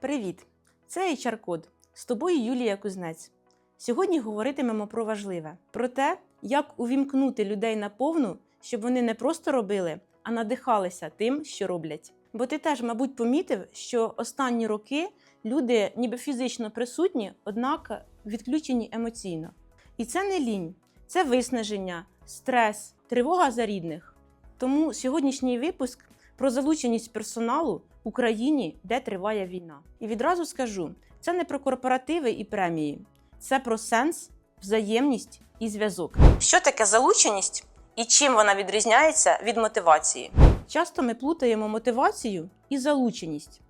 Привіт! Це HR Код. З тобою Юлія Кузнець. Сьогодні говоритимемо про важливе: про те, як увімкнути людей на повну, щоб вони не просто робили, а надихалися тим, що роблять. Бо ти теж, мабуть, помітив, що останні роки люди ніби фізично присутні, однак відключені емоційно. І це не лінь, це виснаження, стрес, тривога за рідних. Тому сьогоднішній випуск про залученість персоналу в Україні, де триває війна. І відразу скажу: це не про корпоративи і премії, це про сенс, взаємність і зв'язок. Що таке залученість і чим вона відрізняється від мотивації? Часто ми плутаємо мотивацію і залученість.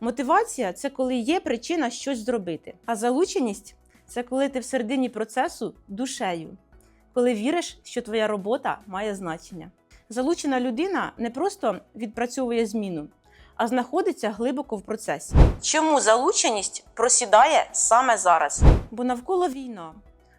Мотивація це коли є причина щось зробити, а залученість це коли ти в середині процесу душею, коли віриш, що твоя робота має значення. Залучена людина не просто відпрацьовує зміну, а знаходиться глибоко в процесі. Чому залученість просідає саме зараз? Бо навколо війна,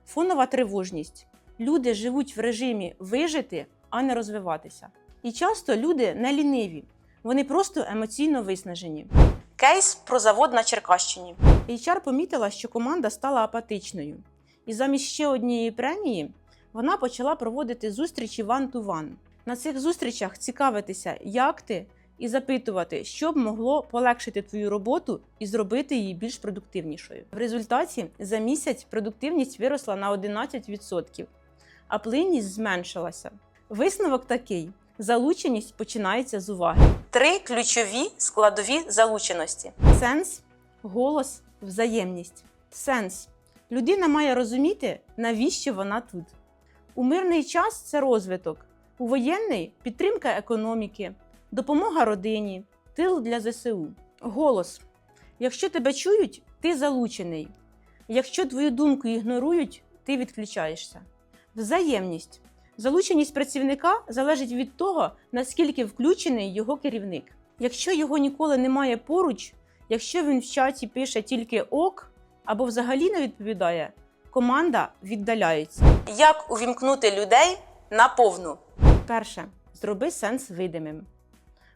фонова тривожність. Люди живуть в режимі вижити, а не розвиватися. І часто люди не ліниві, вони просто емоційно виснажені. Кейс про завод на Черкащині. HR помітила, що команда стала апатичною, і замість ще однієї премії вона почала проводити зустрічі one-to-one. На цих зустрічах цікавитися, як ти, і запитувати, що б могло полегшити твою роботу і зробити її більш продуктивнішою. В результаті за місяць продуктивність виросла на 11%, а плинність зменшилася. Висновок такий: залученість починається з уваги. Три ключові складові залученості: сенс, голос, взаємність. Сенс. Людина має розуміти, навіщо вона тут. У мирний час це розвиток, у воєнний підтримка економіки, допомога родині, тил для ЗСУ. Голос. Якщо тебе чують, ти залучений. Якщо твою думку ігнорують, ти відключаєшся. Взаємність. Залученість працівника залежить від того, наскільки включений його керівник. Якщо його ніколи немає поруч, якщо він в чаті пише тільки ок або взагалі не відповідає, команда віддаляється. Як увімкнути людей на повну? Перше, зроби сенс видимим.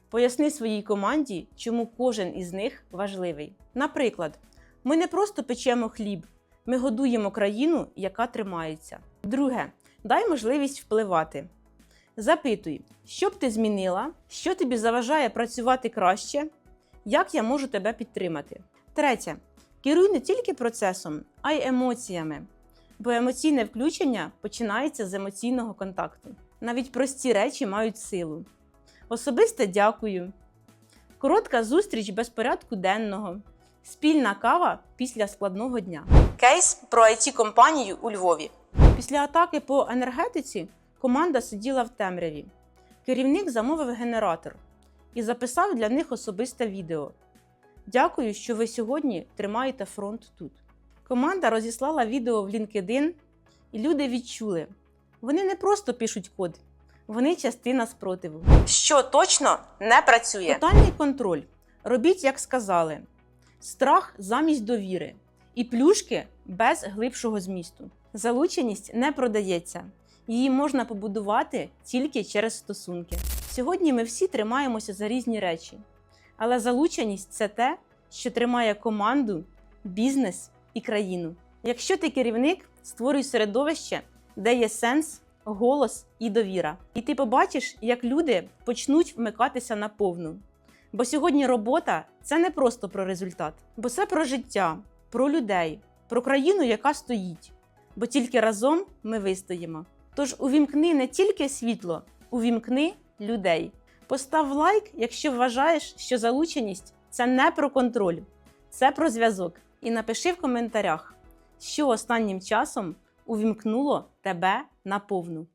Поясни своїй команді, чому кожен із них важливий. Наприклад, ми не просто печемо хліб, ми годуємо країну, яка тримається. Друге, дай можливість впливати. Запитуй, що б ти змінила, що тобі заважає працювати краще, як я можу тебе підтримати. Третє, керуй не тільки процесом, а й емоціями, бо емоційне включення починається з емоційного контакту. Навіть прості речі мають силу. Особисте дякую, коротка зустріч без порядку денного, спільна кава після складного дня. Кейс про it компанію у Львові. Після атаки по енергетиці команда сиділа в темряві. Керівник замовив генератор і записав для них особисте відео. Дякую, що ви сьогодні тримаєте фронт тут. Команда розіслала відео в LinkedIn, і люди відчули, вони не просто пишуть код, вони частина спротиву. Що точно не працює? Тотальний контроль. Робіть, як сказали. Страх замість довіри. І плюшки без глибшого змісту. Залученість не продається. Її можна побудувати тільки через стосунки. Сьогодні ми всі тримаємося за різні речі. Але залученість це те, що тримає команду, бізнес і країну. Якщо ти керівник, створюй середовище, де є сенс, голос і довіра. І ти побачиш, як люди почнуть вмикатися на повну. Бо сьогодні робота це не просто про результат, бо це про життя, про людей, про країну, яка стоїть. Бо тільки разом ми вистоїмо. Тож увімкни не тільки світло, увімкни людей. Постав лайк, якщо вважаєш, що залученість це не про контроль, це про зв'язок. І напиши в коментарях, що останнім часом увімкнуло тебе на повну.